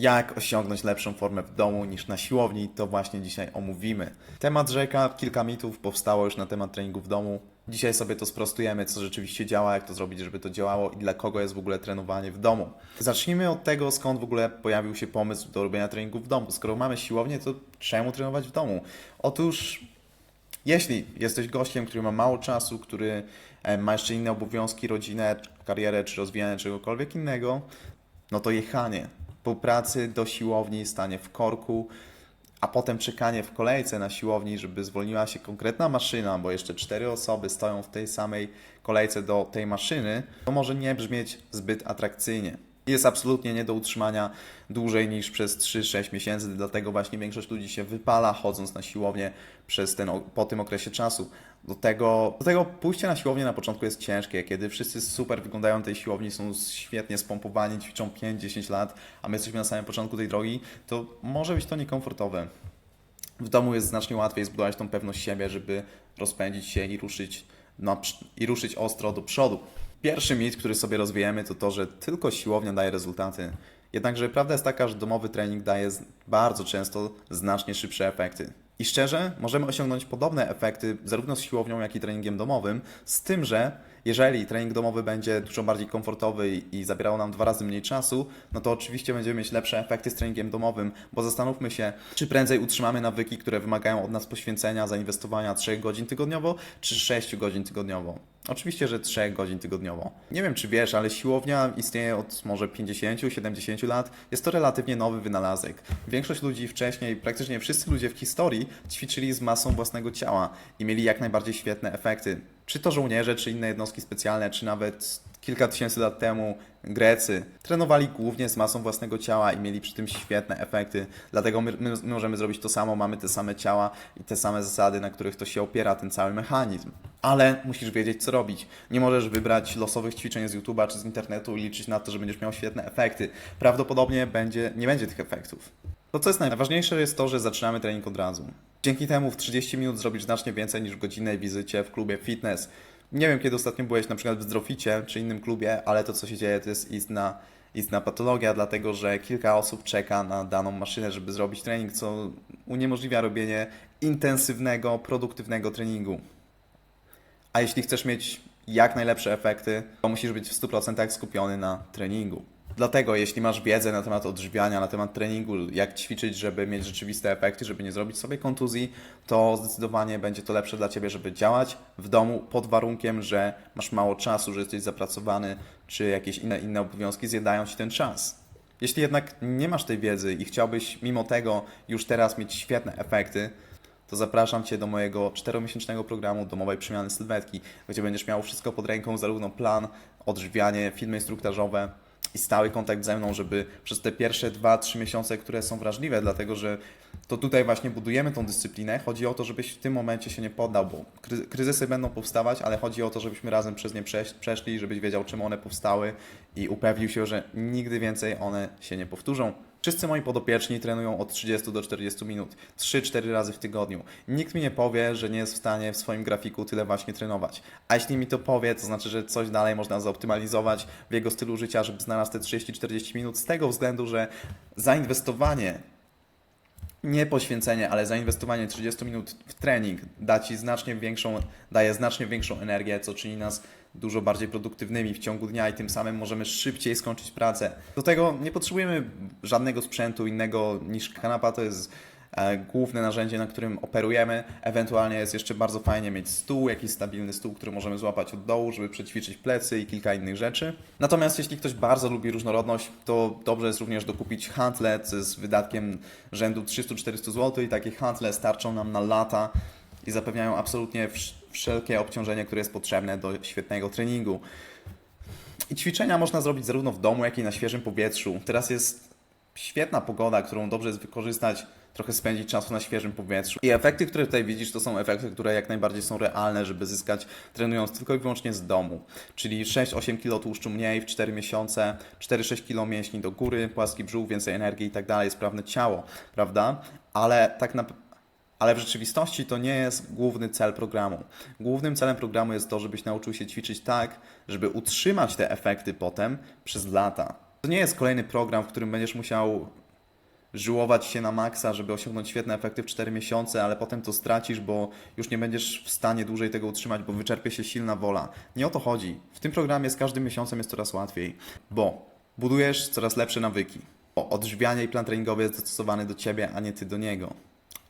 Jak osiągnąć lepszą formę w domu niż na siłowni, to właśnie dzisiaj omówimy. Temat rzeka, kilka mitów powstało już na temat treningu w domu. Dzisiaj sobie to sprostujemy, co rzeczywiście działa, jak to zrobić, żeby to działało i dla kogo jest w ogóle trenowanie w domu. Zacznijmy od tego, skąd w ogóle pojawił się pomysł do robienia treningu w domu. Skoro mamy siłownię, to czemu trenować w domu? Otóż jeśli jesteś gościem, który ma mało czasu, który e, ma jeszcze inne obowiązki, rodzinę, karierę czy rozwijanie czegokolwiek innego, no to jechanie po pracy do siłowni, stanie w korku, a potem czekanie w kolejce na siłowni, żeby zwolniła się konkretna maszyna, bo jeszcze cztery osoby stoją w tej samej kolejce do tej maszyny, to może nie brzmieć zbyt atrakcyjnie. Jest absolutnie nie do utrzymania dłużej niż przez 3-6 miesięcy, dlatego właśnie większość ludzi się wypala chodząc na siłownię przez ten, po tym okresie czasu. Do tego, do tego pójście na siłownię na początku jest ciężkie, kiedy wszyscy super wyglądają na tej siłowni, są świetnie spompowani, ćwiczą 5-10 lat, a my jesteśmy na samym początku tej drogi, to może być to niekomfortowe. W domu jest znacznie łatwiej zbudować tą pewność siebie, żeby rozpędzić się i ruszyć, na, i ruszyć ostro do przodu. Pierwszy mit, który sobie rozwijemy, to to, że tylko siłownia daje rezultaty. Jednakże prawda jest taka, że domowy trening daje bardzo często znacznie szybsze efekty. I szczerze, możemy osiągnąć podobne efekty zarówno z siłownią, jak i treningiem domowym, z tym, że jeżeli trening domowy będzie dużo bardziej komfortowy i- i zabierał nam dwa razy mniej czasu, no to oczywiście będziemy mieć lepsze efekty z treningiem domowym, bo zastanówmy się, czy prędzej utrzymamy nawyki, które wymagają od nas poświęcenia, zainwestowania 3 godzin tygodniowo, czy 6 godzin tygodniowo. Oczywiście, że 3 godzin tygodniowo. Nie wiem, czy wiesz, ale siłownia istnieje od może 50-70 lat. Jest to relatywnie nowy wynalazek. Większość ludzi wcześniej, praktycznie wszyscy ludzie w historii ćwiczyli z masą własnego ciała i mieli jak najbardziej świetne efekty. Czy to żołnierze, czy inne jednostki specjalne, czy nawet kilka tysięcy lat temu Grecy trenowali głównie z masą własnego ciała i mieli przy tym świetne efekty. Dlatego my, my, my możemy zrobić to samo, mamy te same ciała i te same zasady, na których to się opiera ten cały mechanizm. Ale musisz wiedzieć, co robić. Nie możesz wybrać losowych ćwiczeń z YouTube'a czy z internetu i liczyć na to, że będziesz miał świetne efekty. Prawdopodobnie będzie, nie będzie tych efektów. To co jest najważniejsze jest to, że zaczynamy trening od razu. Dzięki temu w 30 minut zrobisz znacznie więcej niż w godzinnej wizycie w klubie fitness. Nie wiem, kiedy ostatnio byłeś na przykład w Zdroficie czy innym klubie, ale to co się dzieje to jest istna, istna patologia, dlatego że kilka osób czeka na daną maszynę, żeby zrobić trening, co uniemożliwia robienie intensywnego, produktywnego treningu. A jeśli chcesz mieć jak najlepsze efekty, to musisz być w 100% skupiony na treningu. Dlatego, jeśli masz wiedzę na temat odżywiania, na temat treningu, jak ćwiczyć, żeby mieć rzeczywiste efekty, żeby nie zrobić sobie kontuzji, to zdecydowanie będzie to lepsze dla Ciebie, żeby działać w domu pod warunkiem, że masz mało czasu, że jesteś zapracowany, czy jakieś inne, inne obowiązki zjadają Ci ten czas. Jeśli jednak nie masz tej wiedzy i chciałbyś mimo tego już teraz mieć świetne efekty, to zapraszam Cię do mojego czteromiesięcznego programu domowej przemiany sylwetki, gdzie będziesz miał wszystko pod ręką, zarówno plan, odżywianie, filmy instruktażowe i stały kontakt ze mną, żeby przez te pierwsze 2-3 miesiące, które są wrażliwe, dlatego że to tutaj właśnie budujemy tą dyscyplinę. Chodzi o to, żebyś w tym momencie się nie poddał, bo kry- kryzysy będą powstawać, ale chodzi o to, żebyśmy razem przez nie przeszli, żebyś wiedział, czym one powstały i upewnił się, że nigdy więcej one się nie powtórzą. Wszyscy moi podopieczni trenują od 30 do 40 minut, 3-4 razy w tygodniu. Nikt mi nie powie, że nie jest w stanie w swoim grafiku tyle właśnie trenować. A jeśli mi to powie, to znaczy, że coś dalej można zaoptymalizować w jego stylu życia, żeby znalazł te 30-40 minut, z tego względu, że zainwestowanie nie poświęcenie, ale zainwestowanie 30 minut w trening da Ci znacznie większą, daje znacznie większą energię, co czyni nas dużo bardziej produktywnymi w ciągu dnia i tym samym możemy szybciej skończyć pracę. Do tego nie potrzebujemy żadnego sprzętu innego niż kanapa, to jest główne narzędzie, na którym operujemy. Ewentualnie jest jeszcze bardzo fajnie mieć stół, jakiś stabilny stół, który możemy złapać od dołu, żeby przećwiczyć plecy i kilka innych rzeczy. Natomiast jeśli ktoś bardzo lubi różnorodność, to dobrze jest również dokupić handle z wydatkiem rzędu 300-400 zł i takie handle starczą nam na lata i zapewniają absolutnie wsz- wszelkie obciążenie, które jest potrzebne do świetnego treningu. I ćwiczenia można zrobić zarówno w domu, jak i na świeżym powietrzu. Teraz jest świetna pogoda, którą dobrze jest wykorzystać, trochę spędzić czasu na świeżym powietrzu. I efekty, które tutaj widzisz, to są efekty, które jak najbardziej są realne, żeby zyskać trenując tylko i wyłącznie z domu. Czyli 6-8 kg tłuszczu mniej w 4 miesiące, 4-6 kg mięśni do góry, płaski brzuch, więcej energii i tak dalej, sprawne ciało, prawda? Ale tak na, ale w rzeczywistości to nie jest główny cel programu. Głównym celem programu jest to, żebyś nauczył się ćwiczyć tak, żeby utrzymać te efekty potem przez lata. To nie jest kolejny program, w którym będziesz musiał żyłować się na maksa, żeby osiągnąć świetne efekty w 4 miesiące, ale potem to stracisz, bo już nie będziesz w stanie dłużej tego utrzymać, bo wyczerpie się silna wola. Nie o to chodzi. W tym programie z każdym miesiącem jest coraz łatwiej, bo budujesz coraz lepsze nawyki. Odżywianie i plan treningowy jest dostosowany do Ciebie, a nie Ty do niego.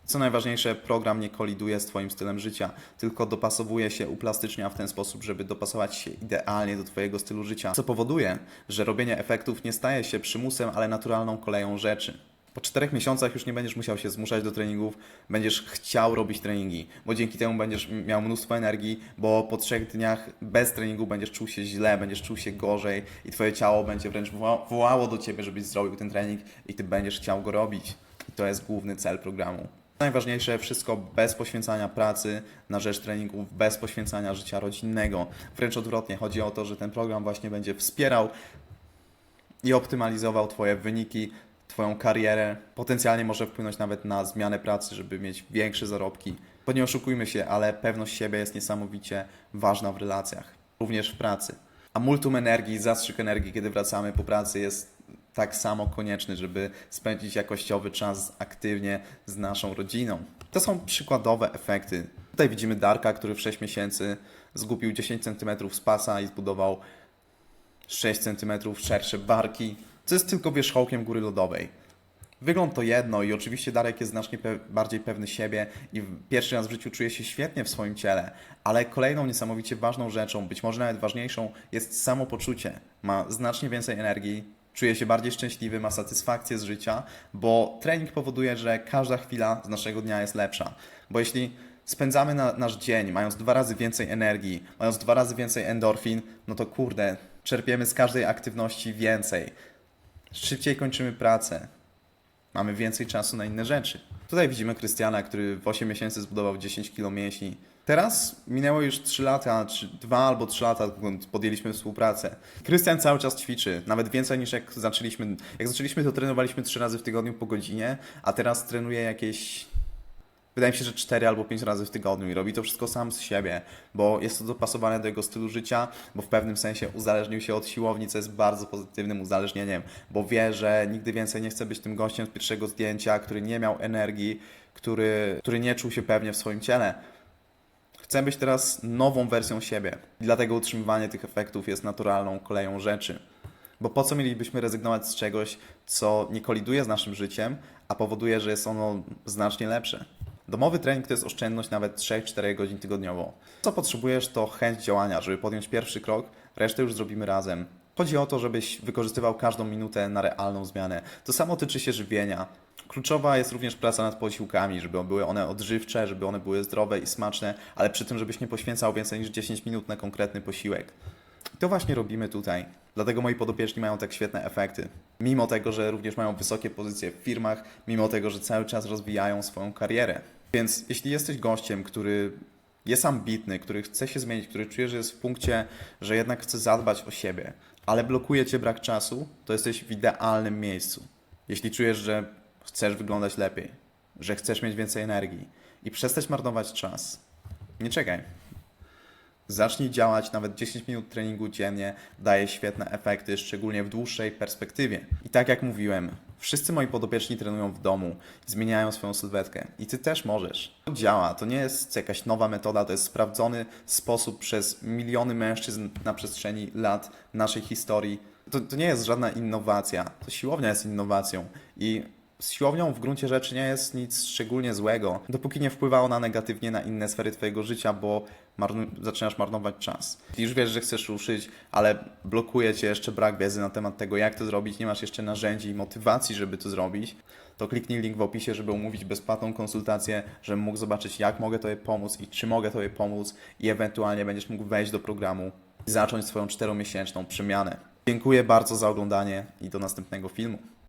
Co najważniejsze, program nie koliduje z Twoim stylem życia, tylko dopasowuje się, uplastycznia w ten sposób, żeby dopasować się idealnie do Twojego stylu życia, co powoduje, że robienie efektów nie staje się przymusem, ale naturalną koleją rzeczy. Po czterech miesiącach już nie będziesz musiał się zmuszać do treningów, będziesz chciał robić treningi, bo dzięki temu będziesz miał mnóstwo energii, bo po trzech dniach bez treningu będziesz czuł się źle, będziesz czuł się gorzej i Twoje ciało będzie wręcz woła- wołało do Ciebie, żebyś zrobił ten trening i Ty będziesz chciał go robić. I to jest główny cel programu. Najważniejsze, wszystko bez poświęcania pracy na rzecz treningów, bez poświęcania życia rodzinnego. Wręcz odwrotnie, chodzi o to, że ten program właśnie będzie wspierał i optymalizował Twoje wyniki, Twoją karierę. Potencjalnie może wpłynąć nawet na zmianę pracy, żeby mieć większe zarobki. Bo nie oszukujmy się, ale pewność siebie jest niesamowicie ważna w relacjach, również w pracy. A multum energii, zastrzyk energii, kiedy wracamy po pracy jest tak samo konieczny, żeby spędzić jakościowy czas aktywnie z naszą rodziną. To są przykładowe efekty. Tutaj widzimy Darka, który w 6 miesięcy zgubił 10 cm z pasa i zbudował 6 cm szersze barki, co jest tylko wierzchołkiem góry lodowej. Wygląd to jedno i oczywiście Darek jest znacznie pe- bardziej pewny siebie i pierwszy raz w życiu czuje się świetnie w swoim ciele, ale kolejną niesamowicie ważną rzeczą, być może nawet ważniejszą, jest samopoczucie. Ma znacznie więcej energii, czuje się bardziej szczęśliwy, ma satysfakcję z życia, bo trening powoduje, że każda chwila z naszego dnia jest lepsza. Bo jeśli spędzamy na, nasz dzień mając dwa razy więcej energii, mając dwa razy więcej endorfin, no to kurde, czerpiemy z każdej aktywności więcej. Szybciej kończymy pracę, mamy więcej czasu na inne rzeczy. Tutaj widzimy Krystiana, który w 8 miesięcy zbudował 10 kg mięśni. Teraz minęło już 3 lata, czy 2 albo 3 lata, odkąd podjęliśmy współpracę. Krystian cały czas ćwiczy, nawet więcej niż jak zaczęliśmy. Jak zaczęliśmy, to trenowaliśmy 3 razy w tygodniu po godzinie, a teraz trenuje jakieś Wydaje mi się, że 4 albo 5 razy w tygodniu i robi to wszystko sam z siebie, bo jest to dopasowane do jego stylu życia, bo w pewnym sensie uzależnił się od siłowni, co jest bardzo pozytywnym uzależnieniem, bo wie, że nigdy więcej nie chce być tym gościem z pierwszego zdjęcia, który nie miał energii, który, który nie czuł się pewnie w swoim ciele. Chcę być teraz nową wersją siebie. I dlatego utrzymywanie tych efektów jest naturalną koleją rzeczy. Bo po co mielibyśmy rezygnować z czegoś, co nie koliduje z naszym życiem, a powoduje, że jest ono znacznie lepsze? Domowy trening to jest oszczędność nawet 3-4 godzin tygodniowo. Co potrzebujesz, to chęć działania, żeby podjąć pierwszy krok, resztę już zrobimy razem. Chodzi o to, żebyś wykorzystywał każdą minutę na realną zmianę. To samo tyczy się żywienia. Kluczowa jest również praca nad posiłkami, żeby były one odżywcze, żeby one były zdrowe i smaczne, ale przy tym, żebyś nie poświęcał więcej niż 10 minut na konkretny posiłek. I to właśnie robimy tutaj. Dlatego moi podopieczni mają tak świetne efekty. Mimo tego, że również mają wysokie pozycje w firmach, mimo tego, że cały czas rozwijają swoją karierę. Więc jeśli jesteś gościem, który jest ambitny, który chce się zmienić, który czuje, że jest w punkcie, że jednak chce zadbać o siebie, ale blokuje cię brak czasu, to jesteś w idealnym miejscu. Jeśli czujesz, że chcesz wyglądać lepiej, że chcesz mieć więcej energii i przestać marnować czas, nie czekaj. Zacznij działać, nawet 10 minut treningu dziennie daje świetne efekty, szczególnie w dłuższej perspektywie. I tak jak mówiłem, wszyscy moi podopieczni trenują w domu, zmieniają swoją sylwetkę. I ty też możesz. To działa, to nie jest jakaś nowa metoda, to jest sprawdzony sposób przez miliony mężczyzn na przestrzeni lat naszej historii. To, to nie jest żadna innowacja, to siłownia jest innowacją. I z siłownią w gruncie rzeczy nie jest nic szczególnie złego, dopóki nie wpływa ona negatywnie na inne sfery Twojego życia, bo marnu- zaczynasz marnować czas. Już wiesz, że chcesz ruszyć, ale blokuje Cię jeszcze brak wiedzy na temat tego, jak to zrobić, nie masz jeszcze narzędzi i motywacji, żeby to zrobić, to kliknij link w opisie, żeby umówić bezpłatną konsultację, żebym mógł zobaczyć, jak mogę Tobie pomóc i czy mogę Tobie pomóc i ewentualnie będziesz mógł wejść do programu i zacząć swoją czteromiesięczną przemianę. Dziękuję bardzo za oglądanie i do następnego filmu.